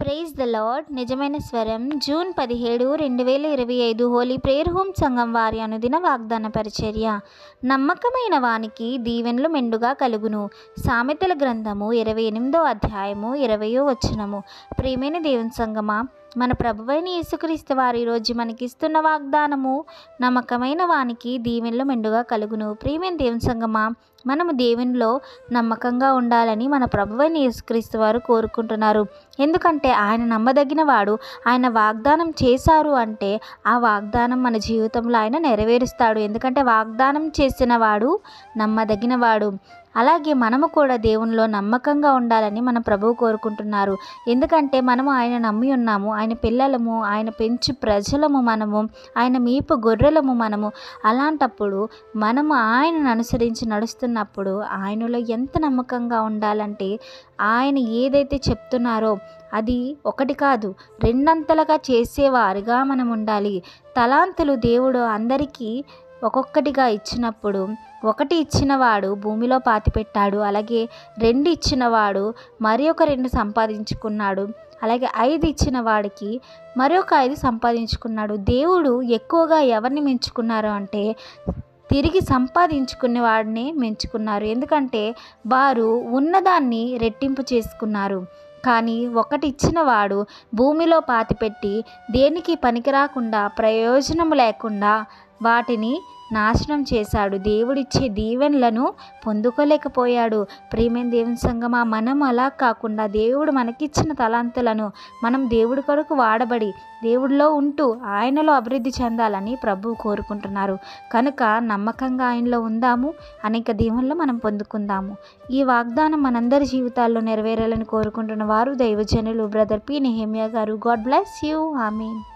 Praise the lord నిజమైన స్వరం. June పదిహేడు రెండు వేల ఇరవై ఐదు హోలీ ప్రేయర్ హోమ్ సంఘం వారి అనుదిన వాగ్దాన పరిచర్య. నమ్మకమైన వానికి దీవెనలు మెండుగా కలుగును. సామెతల గ్రంథము ఇరవై ఎనిమిదో అధ్యాయము ఇరవయో వచనము. ప్రియమైన దేవుని సంగమా మన ప్రభువైన యేసుక్రీస్తు వారు ఈరోజు మనకిస్తున్న వాగ్దానము నమ్మకమైన వానికి దీవెనలు మెండుగా కలుగును. ప్రియమైన దేవుని సంగమా మనము దేవునిలో నమ్మకంగా ఉండాలని మన ప్రభువైన యేసుక్రీస్తు వారు కోరుకుంటున్నారు. ఎందుకంటే ఆయన నమ్మదగిన వాడు ఆయన వాగ్దానం చేశారు అంటే ఆ వాగ్దానం మన జీవితంలో ఆయన నెరవేరుస్తాడు. ఎందుకంటే వాగ్దానం చేసిన వాడు నమ్మదగిన వాడు. అలాగే మనము కూడా దేవునిలో నమ్మకంగా ఉండాలని మన ప్రభువు కోరుకుంటున్నారు. ఎందుకంటే మనము ఆయన నమ్మి ఉన్నాము ఆయన పిల్లలము ఆయన పెంచి ప్రజలము మనము ఆయన మీపు గొర్రెలము మనము. అలాంటప్పుడు మనము ఆయనను అనుసరించి నడుస్తున్న నడుస్తున్నప్పుడు ఆయనలో ఎంత నమ్మకంగా ఉండాలంటే ఆయన ఏదైతే చెప్తున్నారో అది ఒకటి కాదు రెండంతలుగా చేసేవారుగా మనం ఉండాలి. తలాంతులు దేవుడు అందరికీ ఒక్కొక్కటిగా ఇచ్చినప్పుడు ఒకటి ఇచ్చినవాడు భూమిలో పాతిపెట్టాడు అలాగే రెండు ఇచ్చినవాడు మరి ఒక రెండు సంపాదించుకున్నాడు అలాగే ఐదు ఇచ్చిన వాడికి మరొక ఐదు సంపాదించుకున్నాడు. దేవుడు ఎక్కువగా ఎవరిని మెచ్చుకున్నారు అంటే తిరిగి సంపాదించుకునే వాడిని ఎందుకంటే వారు ఉన్నదాన్ని రెట్టింపు చేసుకున్నారు. కానీ ఒకటి ఇచ్చినవాడు భూమిలో పాతిపెట్టి దేనికి పనికిరాకుండా ప్రయోజనం లేకుండా వాటిని నాశనం చేశాడు. దేవుడిచ్చే దీవెనలను పొందుకోలేకపోయాడు. ప్రేమైన దేవుని సంగమా మనం అలా కాకుండా దేవుడు మనకిచ్చిన తలాంతులను మనం దేవుడి కొరకు వాడబడి దేవుడిలో ఉంటూ ఆయనలో అభివృద్ధి చెందాలని ప్రభువు కోరుకుంటున్నారు. కనుక నమ్మకంగా ఆయనలో ఉందాము అనేక దీవెనలు మనం పొందుకుందాము. ఈ వాగ్దానం మనందరి జీవితాల్లో నెరవేరాలని కోరుకుంటున్న వారు దైవజనులు brother P. Nehemiah garu. God bless you. ఆమీన్.